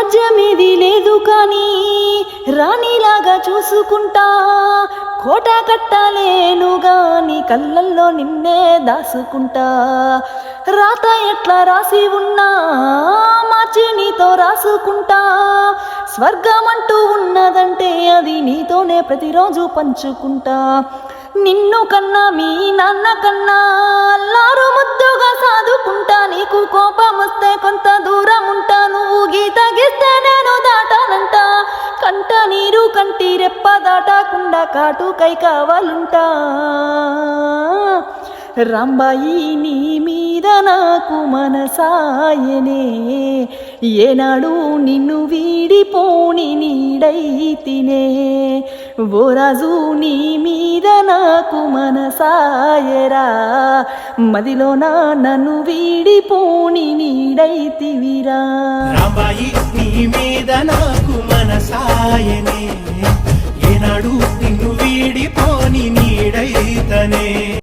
రాజ్యమేది లేదు కానీ రాణిలాగా చూసుకుంటా. కోట కట్టలేను గాని కళ్ళల్లో నిన్నే దాసుకుంటా. రాత ఎట్లా రాసి ఉన్నా మార్చి నీతో రాసుకుంటా. స్వర్గం అంటూ ఉన్నదంటే అది నీతోనే ప్రతిరోజు పంచుకుంటా. నిన్ను కన్నా మీ నాన్న కన్నా అల్లారు ముద్దుగా సాదుకుంటా. నీకు కోపం వస్తే కొంత రెప్ప కాటు కాటుకై కావాలంటా. రంబాయి నీ మీద నాకు మనసాయనే. ఏనాడు నిన్ను వీడిపోని నీడై తినే ఓ రాజు నీ మీద నాకు మనసాయరా. మదిలోన నన్ను వీడిపోని నీడైతివిరా. రాంబాయి నీ మీద నాకు మనస నిన్ను వీడిపో.